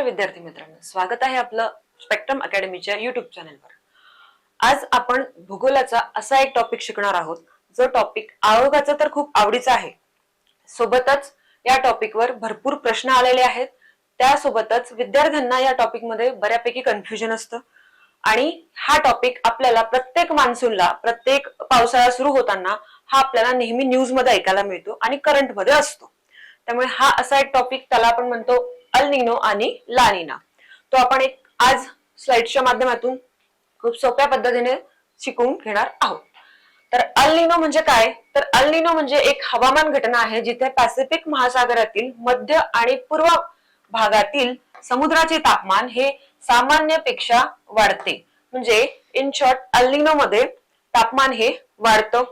नमस्कार विद्यार्थी मित्रांनो. स्वागत आहे आपलं स्पेक्ट्रम अकॅडमीच्या युट्यूब चॅनलवर आज आपण भूगोलाचा असा एक टॉपिक शिकणार आहोत जो टॉपिक आयोगाचा तर खूप आवडीचा आहे. सोबतच या टॉपिकवर भरपूर प्रश्न आलेले आहेत. त्यासोबतच विद्यार्थ्यांना या टॉपिकमध्ये बऱ्यापैकी कन्फ्युजन असतं. आणि हा टॉपिक आपल्याला प्रत्येक मान्सूनला प्रत्येक पावसाळा सुरू होताना हा आपल्याला नेहमी न्यूजमध्ये ऐकायला मिळतो आणि करंटमध्ये असतो. त्यामुळे हा असा एक टॉपिक त्याला आपण म्हणतो अल निनो आणि लानिना तो आपण एक आज स्लाइडच्या माध्यमातून खूप सोप्या पद्धतीने शिकून घेणार आहोत. तर अल निनो म्हणजे काय? तर अल निनो म्हणजे एक हवामान घटना आहे जिथे पॅसिफिक महासागरातील मध्य आणि पूर्व भागातील समुद्राचे तापमान हे सामान्यपेक्षा वाढते. म्हणजे इन शॉर्ट अल्निनो मध्ये तापमान हे वाढतं.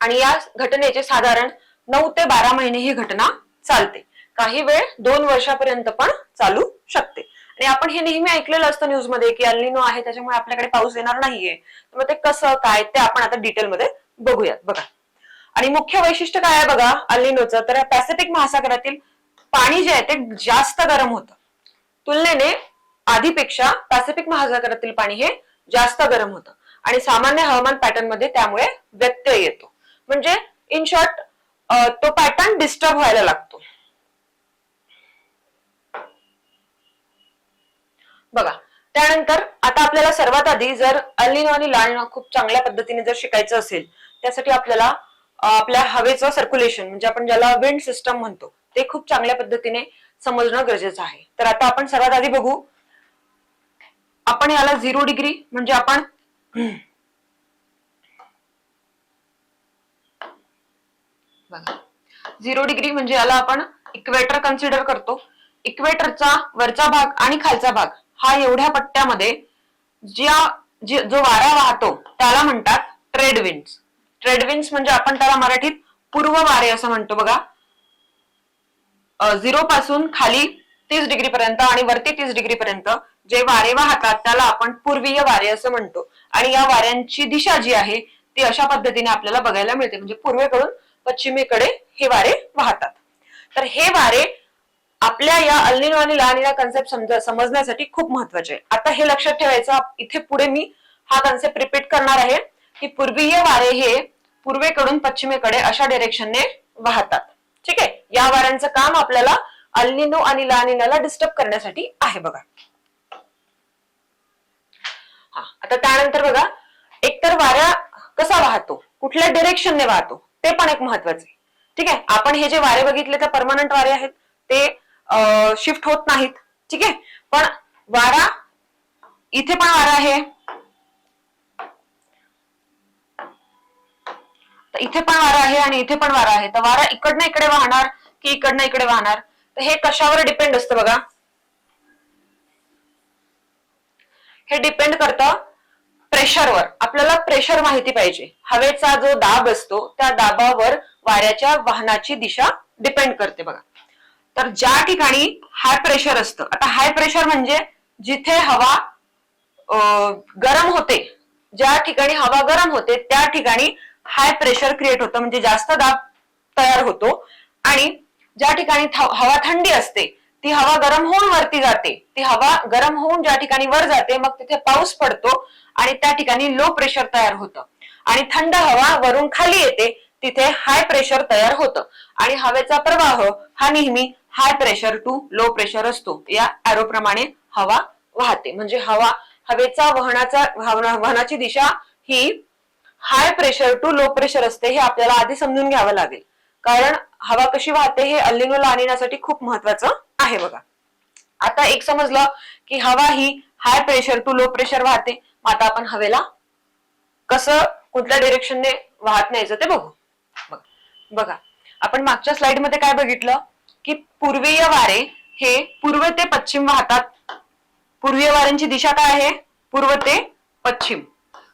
आणि या घटनेचे साधारण नऊ ते बारा महिने ही घटना चालते. काही वेळ दोन वर्षापर्यंत पण चालू शकते. आणि आपण हे नेहमी ऐकलेलं असतं न्यूजमध्ये की अल्लिनो आहे त्याच्यामुळे आपल्याकडे पाऊस येणार नाहीये. तर मग ते कसं काय ते आपण आता डिटेलमध्ये बघूयात. बघा. आणि मुख्य वैशिष्ट्य काय आहे बघा अल्लिनोचं तर पॅसिफिक महासागरातील पाणी जे आहे ते जास्त गरम होतं. तुलनेने आधीपेक्षा पॅसिफिक महासागरातील पाणी हे जास्त गरम होतं. आणि सामान्य हवामान पॅटर्नमध्ये त्यामुळे व्यत्यय येतो. म्हणजे इन शॉर्ट तो पॅटर्न डिस्टर्ब व्हायला लागतो. बघा त्यानंतर आता आपल्याला सर्वात आधी जर अलिनो आणि लालिनो खूप चांगल्या पद्धतीने जर शिकायचं असेल त्यासाठी आपल्याला आपल्या हवेचं सर्क्युलेशन म्हणजे आपण ज्याला विंड सिस्टम म्हणतो ते खूप चांगल्या पद्धतीने समजणं गरजेचं आहे. तर आता आपण सर्वात आधी बघू आपण याला झिरो डिग्री म्हणजे आपण बघा झिरो डिग्री म्हणजे याला आपण इक्वेटर कन्सिडर करतो. इक्वेटरचा वरचा भाग आणि खालचा भाग. हा एवढ्या पट्ट्यामध्ये ज्या जो वारा वाहतो त्याला म्हणतात ट्रेड विंड्स ट्रेड विंड्स म्हणजे आपण त्याला मराठीत पूर्व वारे असं म्हणतो बघा. झिरो पासून खाली तीस डिग्री पर्यंत आणि वरती तीस डिग्री पर्यंत जे वारे वाहतात त्याला आपण पूर्वीय वारे असं म्हणतो. आणि या वाऱ्यांची दिशा जी आहे ती अशा पद्धतीने आपल्याला बघायला मिळते. म्हणजे पूर्वेकडून पश्चिमेकडे हे वारे वाहतात. तर हे वारे आपल्या या अल्निनो आणि लानिना कन्सेप्ट समजण्यासाठी खूप महत्त्वाचे आहे आता हे लक्षात ठेवायचं इथे पुढे मी हा कन्सेप्ट रिपीट करणार आहे की पूर्वीय वारे हे पूर्वेकडून पश्चिमेकडे अशा डिरेक्शनने वाहतात. ठीक आहे? या वाऱ्यांचं काम आपल्याला अल्निनो आणि लानिनाला डिस्टर्ब करण्यासाठी आहे बघा. हा आता त्यानंतर बघा एकतर वाऱ्या कसा वाहतो कुठल्या डिरेक्शनने वाहतो ते पण एक महत्वाचं आहे. ठीक आहे? आपण हे जे वारे बघितले ते परमनंट वारे आहेत. ते शिफ्ट होत नाहीत. ठीक आहे? पण वारा इथे पण वारा आहे. इथे पण वारा आहे आणि इथे पण वारा आहे. तर वारा इकडनं इकडे वाहणार की इकडनं इकडे वाहणार? तर हे कशावर डिपेंड असतं बघा? हे डिपेंड करतं प्रेशरवर आपल्याला प्रेशर माहिती पाहिजे. हवेचा जो दाब असतो त्या दाबावर वाऱ्याच्या वाहनाची दिशा डिपेंड करते बघा. तर ज्या ठिकाणी हाय प्रेशर असतं आता हाय प्रेशर म्हणजे जिथे हवा गरम होते ज्या ठिकाणी हवा गरम होते त्या ठिकाणी हाय प्रेशर क्रिएट होतं म्हणजे जास्त दाब तयार होतो. आणि ज्या ठिकाणी हवा थंडी असते ती हवा गरम होऊन वरती जाते ती हवा गरम होऊन ज्या ठिकाणी वर जाते मग तिथे पाऊस पडतो आणि त्या ठिकाणी लो प्रेशर तयार होतं. आणि थंड हवा वरून खाली येते तिथे हाय प्रेशर तयार होतं. आणि हवेचा प्रवाह हा नेहमी high pressure to low pressure असतो. या arrow प्रमाणे हवा वाहते. म्हणजे हवा हवेचा वहनाचा वहनाची दिशा ही high pressure to low pressure असते हे आपल्याला आधी समजून घ्यावं लागेल. कारण हवा कशी वाहते हे अल्लिनो आणण्यासाठी खूप महत्वाचं आहे बघा. आता एक समजलं की हवा ही high pressure to low pressure वाहते. मग आता आपण हवेला कसं कुठल्या डिरेक्शनने वाहत न्यायचं ते बघू. बघा आपण मागच्या स्लाइडमध्ये काय बघितलं? की पूर्वीय वारे हे पूर्व ते पश्चिम वाहतात. पूर्वीय वाऱ्यांची दिशा काय आहे? पूर्व ते पश्चिम.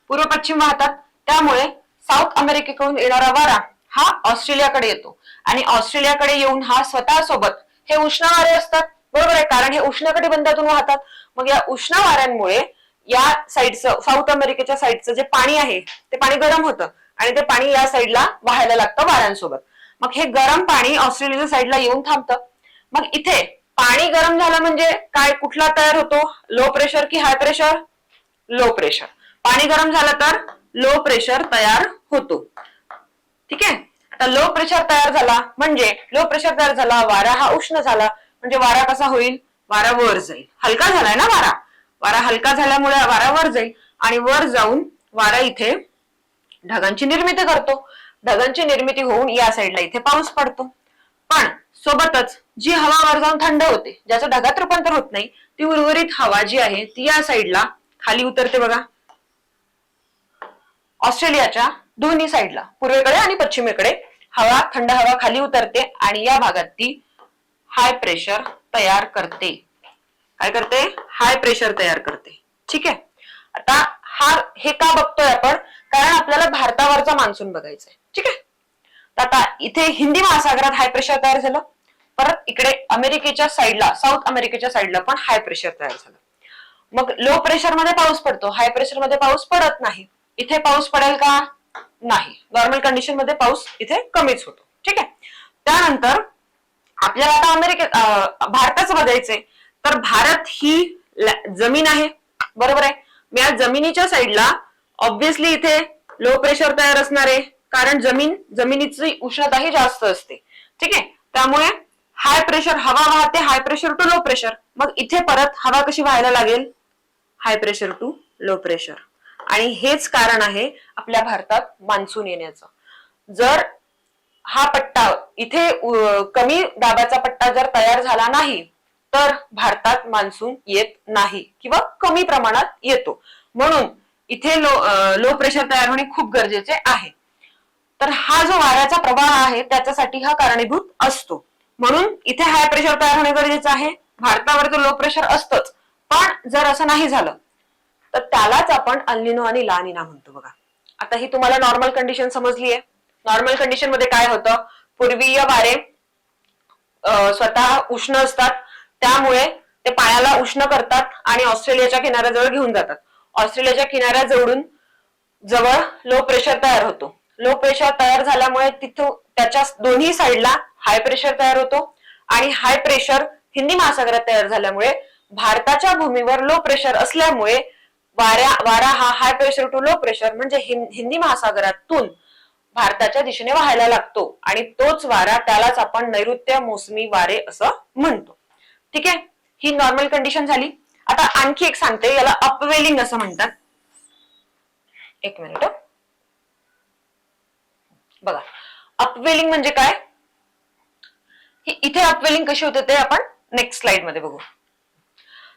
पूर्व पश्चिम वाहतात. त्यामुळे साऊथ अमेरिकेकडून येणारा वारा हा ऑस्ट्रेलियाकडे येतो. आणि ऑस्ट्रेलियाकडे येऊन हा स्वतः सोबत हे उष्ण वारे असतात. बरोबर आहे? कारण हे उष्ण कटिबंधातून वाहतात. मग या उष्ण वाऱ्यांमुळे या साईडचं साऊथ अमेरिकेच्या साईडचं जे पाणी आहे ते पाणी गरम होतं. आणि ते पाणी या साईडला वाहायला लागतं वाऱ्यांसोबत. मग हे गरम पाणी ऑस्ट्रेलियाच्या साईडला येऊन थांबतं. मग इथे पाणी गरम झालं म्हणजे काय? कुठला तयार होतो? लो प्रेशर की हाय प्रेशर लो प्रेशर पाणी गरम झालं तर लो प्रेशर तयार होतो. ठीक आहे? आता लो प्रेशर तयार झाला म्हणजे लो प्रेशर तयार झाला वारा हा उष्ण झाला. म्हणजे वारा कसा होईल? वारा वर जाईल. हलका झालाय ना वारा? वारा हलका झाल्यामुळे वारा वर जाईल आणि वर जाऊन वारा इथे ढगांची निर्मिती करतो. ढगांची निर्मिती होऊन या साईडला इथे पाऊस पडतो. पण सोबतच जी हवा वर जाऊन थंड होते ज्याचं ढगात रूपांतर होत नाही ती उर्वरित हवा जी आहे ती या साईडला खाली उतरते बघा. ऑस्ट्रेलियाच्या दोन्ही साईडला पूर्वेकडे आणि पश्चिमेकडे हवा थंड हवा खाली उतरते आणि या भागात ती हाय प्रेशर तयार करते. काय करते? हाय प्रेशर तयार करते. ठीक आहे? आता हा हे का बघतोय आपण कारण आपल्याला भारतावरचा मान्सून बघायचा आहे ठीक आहे? तर आता इथे हिंदी महासागरात हाय प्रेशर तयार झालं. परत इकडे अमेरिकेच्या साईडला साऊथ अमेरिकेच्या साईडला पण हाय प्रेशर तयार झालं. मग लो प्रेशरमध्ये पाऊस पडतो. हाय प्रेशरमध्ये पाऊस पडत नाही. इथे पाऊस पडेल का? नाही. नॉर्मल कंडिशनमध्ये पाऊस इथे कमीच होतो. ठीक आहे? त्यानंतर आपल्याला आता अमेरिकेत अं, भारताचं बघायचंय. तर भारत ही जमीन आहे. बरोबर आहे? मी या जमिनीच्या साईडला ऑब्विसली इथे लो प्रेशर तयार असणार आहे. कारण जमीन जमिनीची उष्णता ही जास्त असते. ठीक आहे? त्यामुळे हाय प्रेशर हवा वाहते high pressure to low pressure मग इथे परत हवा कशी व्हायला लागेल? High pressure to low pressure आणि हेच कारण आहे आपल्या भारतात मान्सून येण्याचं. जर हा पट्टा इथे कमी दाबाचा पट्टा जर तयार झाला नाही तर भारतात मान्सून येत नाही किंवा कमी प्रमाणात येतो. म्हणून इथे लो लो प्रेशर तयार होणे खूप गरजेचे आहे. तर हा जो वाऱ्याचा प्रवाह आहे त्याच्यासाठी हा कारणीभूत असतो. म्हणून इथे हाय प्रेशर तयार होणे गरजेचं आहे. भारतावर तर लो प्रेशर असतंच. पण जर असं नाही झालं तर त्यालाच आपण अल्निनो आणि लानिना म्हणतो बघा. आता ही तुम्हाला नॉर्मल कंडिशन समजली आहे. नॉर्मल कंडिशनमध्ये काय होतं? पूर्वीय वारे स्वतः उष्ण असतात. त्यामुळे ते पाण्याला उष्ण करतात आणि ऑस्ट्रेलियाच्या किनाऱ्याजवळ घेऊन जातात. ऑस्ट्रेलियाच्या किनाऱ्या जवळून जवळ लो प्रेशर तयार होतो. लो प्रेशर तयार झाल्यामुळे तिथं त्याच्या दोन्ही साईडला हाय प्रेशर तयार होतो आणि हाय प्रेशर हिंदी महासागरात तयार झाल्यामुळे भारताच्या भूमीवर लो प्रेशर असल्यामुळे वाऱ्या वारा हा high pressure to low pressure म्हणजे हिंदी महासागरातून भारताच्या दिशेने व्हायला लागतो आणि तोच वारा त्यालाच आपण नैऋत्य मोसमी वारे असं म्हणतो. ठीक आहे? ही नॉर्मल कंडिशन झाली. आता आणखी एक सांगते याला अपवेलिंग असं म्हणतात. एक मिनिट बघा अपवेलिंग म्हणजे काय? इथे अपवेलिंग कशी होते ते आपण नेक्स्ट स्लाइडमध्ये बघू.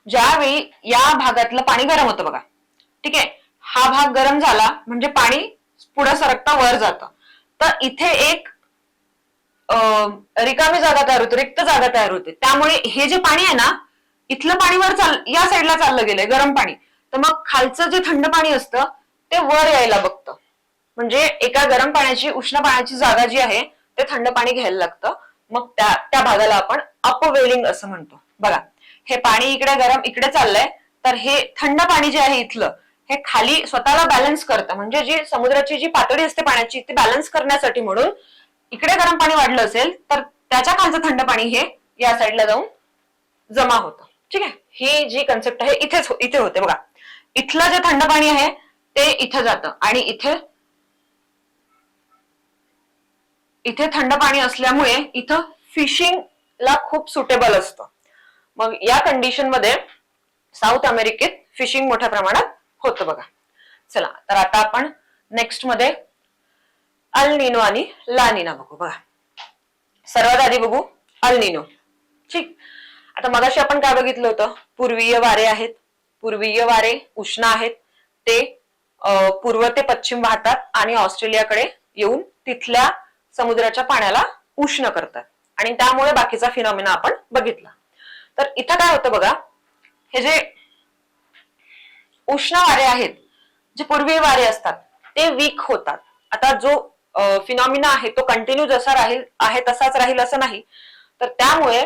ज्यावेळी या भागातलं पाणी गरम होतं बघा. ठीक आहे? हा भाग गरम झाला म्हणजे पाणी पुढे सरकता वर जातं. तर इथे एक रिकामी जागा तयार होते रिक्त जागा तयार होते. त्यामुळे हे जे पाणी आहे ना इथलं पाणी वर चाल या साईडला चाललं गेलंय गरम पाणी. तर मग खालचं जे थंड पाणी असतं ते वर यायला बघतं. म्हणजे एका गरम पाण्याची उष्ण पाण्याची जागा जी आहे ते थंड पाणी घ्यायला लागतं. मग त्या त्या भागाला आपण अपवेलिंग असं म्हणतो. बघा हे पाणी इकडे गरम इकडे चाललंय तर हे थंड पाणी जे आहे इथलं हे खाली स्वतःला बॅलन्स करतं. म्हणजे जी समुद्राची जी पातळी असते पाण्याची ती बॅलन्स करण्यासाठी म्हणून इकडे गरम पाणी वाढलं असेल तर त्याच्या खालचं थंड पाणी हे या साईडला जाऊन जमा होतं. ठीक आहे? ही जी कन्सेप्ट आहे इथेच हो- इथे होते बघा. इथलं जे थंड पाणी आहे ते इथं जातं. आणि इथे इथे थंड पाणी असल्यामुळे इथं फिशिंगला खूप सुटेबल असतं. मग या कंडिशनमध्ये साऊथ अमेरिकेत फिशिंग मोठ्या प्रमाणात होतं बघा. चला तर आता आपण नेक्स्टमध्ये अल निनो आणि ला निना बघू बघा. सर्वात आधी बघू अल निनो ठीक. आता मगाशी आपण काय बघितलं होतं? पूर्वीय वारे आहेत. पूर्वीय वारे उष्ण आहेत. ते पूर्व ते पश्चिम वाहतात आणि ऑस्ट्रेलियाकडे येऊन तिथल्या समुद्राच्या पाण्याला उष्ण करतात. आणि त्यामुळे बाकीचा फिनॉमिना आपण बघितला. तर इथं काय होतं बघा? हे जे उष्ण वारे आहेत जे पूर्वीय वारे असतात ते वीक होतात. आता जो फिनॉमिना आहे तो कंटिन्यू जसा राहील आहे तसाच राहील असं नाही. तर त्यामुळे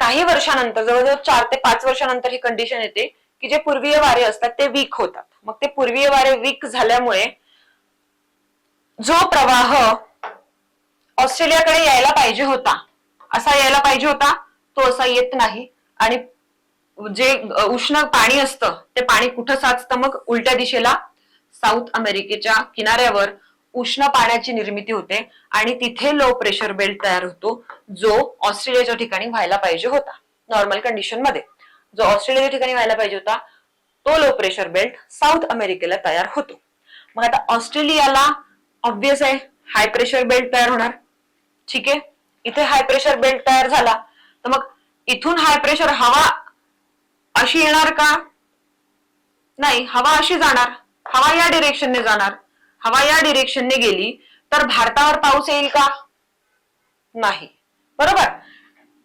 काही वर्षानंतर जवळजवळ चार ते पाच वर्षानंतर ही कंडिशन येते की जे पूर्वीय वारे असतात ते वीक होतात. मग ते पूर्वीय वारे वीक झाल्यामुळे जो प्रवाह ऑस्ट्रेलियाकडे यायला पाहिजे होता असा यायला पाहिजे होता तो असा येत नाही. आणि जे उष्ण पाणी असतं ते पाणी कुठं साचतं? मग उलट्या दिशेला साऊथ अमेरिकेच्या किनाऱ्यावर उष्ण पाण्याची निर्मिती होते आणि तिथे लो प्रेशर बेल्ट तयार होतो जो ऑस्ट्रेलियाच्या ठिकाणी व्हायला पाहिजे होता नॉर्मल कंडिशनमध्ये. जो ऑस्ट्रेलियाच्या ठिकाणी व्हायला पाहिजे होता तो लो प्रेशर बेल्ट साऊथ अमेरिकेला तयार होतो. मग आता ऑस्ट्रेलियाला ऑब्विस आहे हाय प्रेशर बेल्ट तयार होणार. ठीक आहे? इथे हाय प्रेशर बेल्ट तयार झाला तर मग इथून हाय प्रेशर हवा अशी येणार का? नाही हवा अशी जाणार. हवा या डिरेक्शनने जाणार. हवा या डिरेक्शनने गेली तर भारतावर पाऊस येईल का? नाही. बरोबर?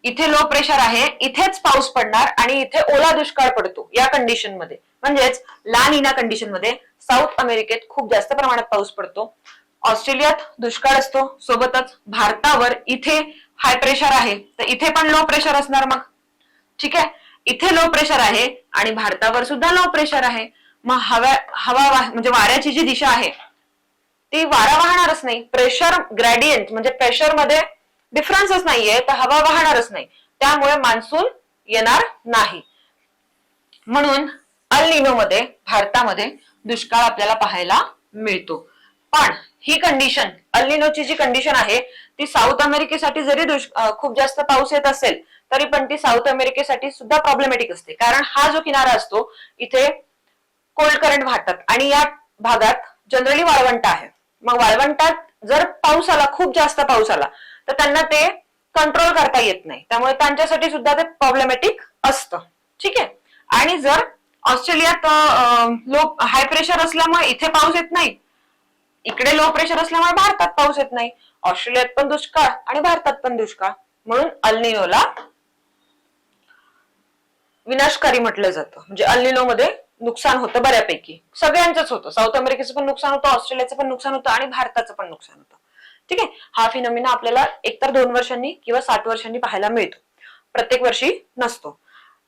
इथे लो प्रेशर आहे इथेच पाऊस पडणार आणि इथे ओला दुष्काळ पडतो या कंडिशनमध्ये. म्हणजेच ला निना कंडिशनमध्ये साऊथ अमेरिकेत खूप जास्त प्रमाणात पाऊस पडतो. ऑस्ट्रेलियात दुष्काळ असतो. सोबतच भारतावर इथे हाय प्रेशर आहे. तर इथे पण लो प्रेशर असणार मग. ठीक आहे? इथे लो प्रेशर आहे आणि भारतावर सुद्धा लो प्रेशर आहे. मग हवा हवा म्हणजे वाऱ्याची जी दिशा आहे ती वारा वाहणारच नाही. प्रेशर ग्रॅडियंट म्हणजे प्रेशरमध्ये डिफरन्सच नाहीये तर हवा वाहणारच नाही. त्यामुळे मान्सून येणार नाही. म्हणून अलमध्ये भारतामध्ये दुष्काळ आपल्याला पाहायला मिळतो. पण ही कंडिशन अल्लिनोची जी कंडिशन आहे ती साऊथ अमेरिकेसाठी जरी दुष् खूप जास्त पाऊस येत असेल तरी पण ती साऊथ अमेरिकेसाठी सुद्धा प्रॉब्लेमॅटिक असते. कारण हा जो किनारा असतो इथे कोल्ड करंट वाहतात. आणि या भागात जनरली वाळवंट आहे. मग वाळवंटात जर पाऊस आला खूप जास्त पाऊस आला तर त्यांना ते कंट्रोल करता येत नाही. त्यामुळे त्यांच्यासाठी सुद्धा ते प्रॉब्लेमॅटिक असतं. ठीक आहे? आणि जर ऑस्ट्रेलियात लो हाय प्रेशर असल्यामुळे इथे पाऊस येत नाही. इकडे लो प्रेशर असल्यामुळे भारतात पाऊस येत नाही. ऑस्ट्रेलियात पण दुष्काळ आणि भारतात पण दुष्काळ. म्हणून अल्निनोला विनाशकारी म्हटलं जातं. म्हणजे अल्निनो मध्ये नुकसान होतं बऱ्यापैकी. सगळ्यांचंच होतं. साऊथ अमेरिकेचं पण नुकसान होतं ऑस्ट्रेलियाचं पण नुकसान होतं आणि भारताचं पण नुकसान होतं. ठीक आहे? हा फिनॉमिना आपल्याला एकतर दोन वर्षांनी किंवा सात वर्षांनी पाहायला मिळतो. प्रत्येक वर्षी नसतो.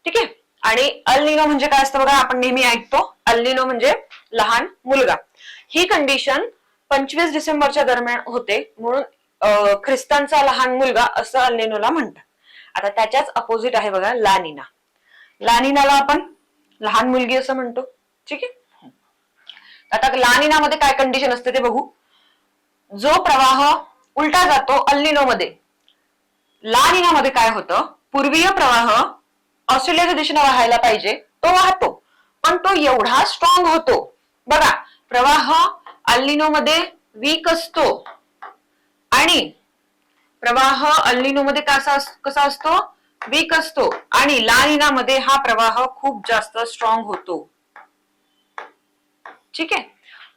ठीक आहे? आणि अल्निनो म्हणजे काय असतं बघा? आपण नेहमी ऐकतो. अल्निनो म्हणजे लहान मुलगा. ही कंडिशन पंचवीस डिसेंबरच्या दरम्यान होते म्हणून ख्रिस्तांचा लहान मुलगा असं अल्निनोला म्हणतात. आता त्याच्याच अपोजिट आहे बघा लानिना लानिनाला आपण लहान मुलगी असं म्हणतो. ठीक आहे? आता लानिनामध्ये काय कंडिशन असते ते बघू. जो प्रवाह उलटा जातो अल्निनो मध्ये काय होतं? पूर्वीय प्रवाह ऑस्ट्रेलियाच्या दिशेने वाहायला पाहिजे तो वाहतो. पण तो एवढा स्ट्रॉंग होतो. बघा प्रवाह अल्निनो मध्ये वीक असतो. आणि प्रवाह अल्निनो मध्ये कसा अस- कसा असतो? वीक असतो आणि लालिनामध्ये हा प्रवाह खूप जास्त स्ट्रॉंग होतो. ठीक आहे?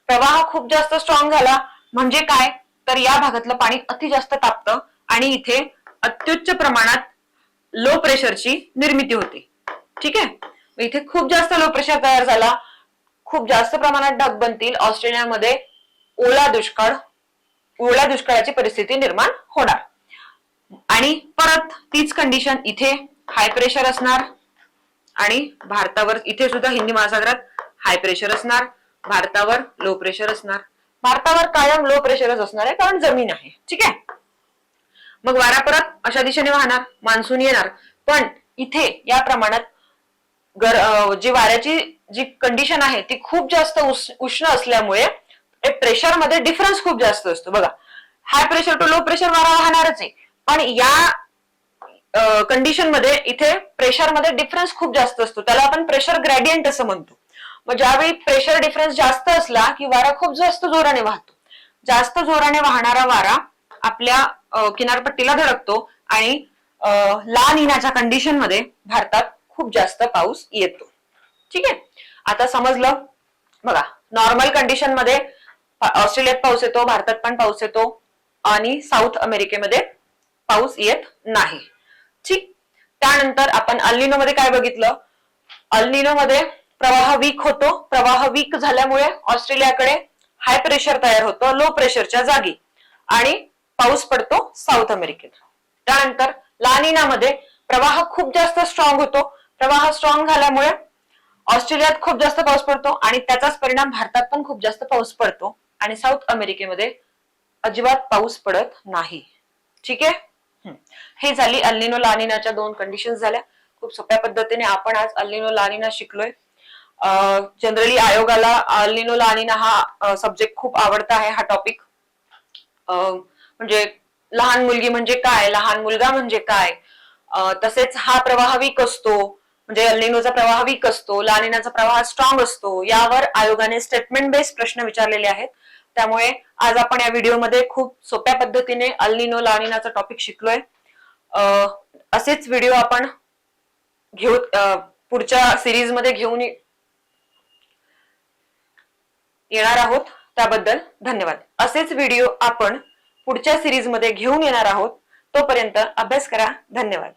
प्रवाह खूप जास्त स्ट्रॉंग झाला म्हणजे काय? तर या भागातलं पाणी अति जास्त तापतं आणि इथे अत्युच्च प्रमाणात लो प्रेशरची निर्मिती होते. ठीक आहे? इथे खूप जास्त लो प्रेशर तयार झाला. खूप जास्त प्रमाणात ढग बनतील. ऑस्ट्रेलियामध्ये ओला दुष्काळ ओला दुष्काळाची परिस्थिती निर्माण होणार. आणि परत तीच कंडिशन इथे हाय प्रेशर असणार आणि भारतावर इथे सुद्धा हिंदी महासागरात हाय प्रेशर असणार भारतावर लो प्रेशर असणार. भारतावर कायम लो प्रेशरच असणार आहे कारण जमीन आहे. ठीक आहे? मग वारा परत अशा दिशेने वाहणार मान्सून येणार. पण इथे या प्रमाणात गर जी वाऱ्याची जी कंडिशन आहे ती खूप जास्त उष्ण असल्यामुळे प्रेशरमध्ये डिफरन्स खूप जास्त असतो. बघा high pressure to low pressure वारा वाहणारच आहे. पण या कंडिशनमध्ये इथे प्रेशरमध्ये डिफरन्स खूप जास्त असतो. त्याला आपण प्रेशर ग्रॅडियंट असं म्हणतो. मग ज्यावेळी प्रेशर डिफरन्स जास्त असला की वारा खूप जास्त जोराने वाहतो. जास्त जोराने वाहणारा वारा आपल्या किनारपट्टीला धडकतो आणि ला निनाच्या कंडिशनमध्ये भारतात खूप जास्त पाऊस येतो. ठीक आहे? आता समजलं? बघा नॉर्मल कंडिशनमध्ये ऑस्ट्रेलियात पाऊस येतो भारतात पण पाऊस येतो आणि साऊथ अमेरिकेमध्ये पाऊस येत नाही. ठीक? त्यानंतर आपण अल्निनो मध्ये काय बघितलं? अल्निनो मध्ये प्रवाह वीक होतो. प्रवाह वीक झाल्यामुळे ऑस्ट्रेलियाकडे हाय प्रेशर तयार होतो लो प्रेशरच्या जागी. आणि पाऊस पडतो साऊथ अमेरिकेत त्यानंतर लानिनामध्ये प्रवाह खूप जास्त स्ट्रॉंग होतो. प्रवाह स्ट्रॉंग झाल्यामुळे ऑस्ट्रेलियात खूप जास्त पाऊस पडतो आणि त्याचाच परिणाम भारतात पण खूप जास्त पाऊस पडतो. आणि साऊथ अमेरिकेमध्ये अजिबात पाऊस पडत नाही. ठीक आहे? हे झाली अल्लिनो लानिनाच्या दोन कंडिशन झाल्या. खूप सोप्या पद्धतीने आपण आज अल्लिनो लानिना शिकलोय. जनरली आयोगाला अल्लिनो लानिना हा सब्जेक्ट खूप आवडता आहे हा टॉपिक म्हणजे लहान मुलगी म्हणजे काय लहान मुलगा म्हणजे काय? तसेच हा प्रवाह वीक असतो म्हणजे अल्लिनोचा प्रवाह वीक असतो लानिनाचा प्रवाह स्ट्रॉंग असतो यावर आयोगाने स्टेटमेंट बेस्ड प्रश्न विचारलेले आहेत. त्यामुळे आज आपण या व्हिडिओमध्ये खूप सोप्या पद्धतीने अल्निनो लानिनाचा टॉपिक शिकलोय. असेच व्हिडिओ आपण घेऊ पुढच्या सिरीजमध्ये घेऊन येणार आहोत. त्याबद्दल धन्यवाद. असेच व्हिडिओ आपण पुढच्या सिरीजमध्ये घेऊन येणार आहोत. तोपर्यंत अभ्यास करा. धन्यवाद.